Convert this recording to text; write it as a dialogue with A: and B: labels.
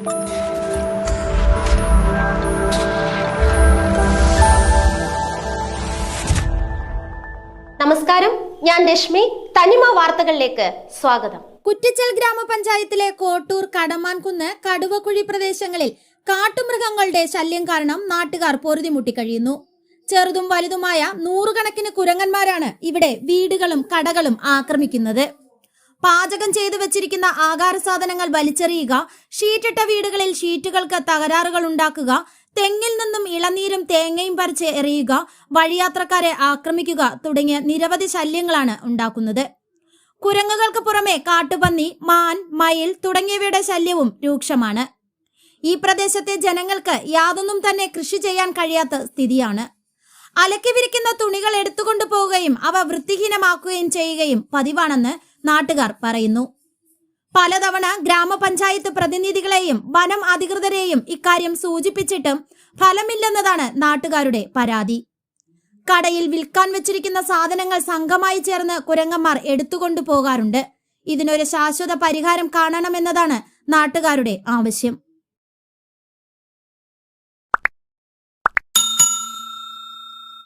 A: നമസ്കാരം ഞാൻ രശ്മി. തനിമ വാർത്തകളിലേക്ക് സ്വാഗതം.
B: കുറ്റിച്ചൽ ഗ്രാമപഞ്ചായത്തിലെ കോട്ടൂർ കടമാൻകുന്ന് കടുവക്കുഴി പ്രദേശങ്ങളിൽ കാട്ടുമൃഗങ്ങളുടെ ശല്യം കാരണം നാട്ടുകാർ പൊറുതിമുട്ടി കഴിയുന്നു. ചെറുതും വലുതുമായ നൂറുകണക്കിന് കുരങ്ങന്മാരാണ് ഇവിടെ വീടുകളും കടകളും ആക്രമിക്കുന്നത്. പാചകം ചെയ്തു വെച്ചിരിക്കുന്ന ആഹാര സാധനങ്ങൾ വലിച്ചെറിയുക ഷീറ്റിട്ട വീടുകളിൽ ഷീറ്റുകൾക്ക് തകരാറുകൾ ഉണ്ടാക്കുക തെങ്ങിൽ നിന്നും ഇളനീരും തേങ്ങയും പറിച്ച് എറിയുക വഴിയാത്രക്കാരെ ആക്രമിക്കുക തുടങ്ങിയ നിരവധി ശല്യങ്ങളാണ് ഉണ്ടാക്കുന്നത്. കുരങ്ങുകൾക്ക് പുറമെ കാട്ടുപന്നി മാൻ മയിൽ തുടങ്ങിയവയുടെ ശല്യവും രൂക്ഷമാണ്. ഈ പ്രദേശത്തെ ജനങ്ങൾക്ക് യാതൊന്നും തന്നെ കൃഷി ചെയ്യാൻ കഴിയാത്ത സ്ഥിതിയാണ്. അലക്കി വിരിക്കുന്ന തുണികൾ എടുത്തുകൊണ്ടു പോവുകയും അവ വൃത്തിഹീനമാക്കുകയും ചെയ്യുകയും പതിവാണെന്ന് നാട്ടുകാർ പറയുന്നു. പലതവണ ഗ്രാമപഞ്ചായത്ത് പ്രതിനിധികളെയും വനം അധികൃതരെയും ഇക്കാര്യം സൂചിപ്പിച്ചിട്ടും ഫലമില്ലെന്നതാണ് നാട്ടുകാരുടെ പരാതി. കടയിൽ വിൽക്കാൻ വെച്ചിരിക്കുന്ന സാധനങ്ങൾ സംഘമായി ചേർന്ന് കുരങ്ങന്മാർ എടുത്തുകൊണ്ടു പോകാറുണ്ട് ഇതിനൊരു ശാശ്വത പരിഹാരം കാണണമെന്നതാണ് നാട്ടുകാരുടെ ആവശ്യം.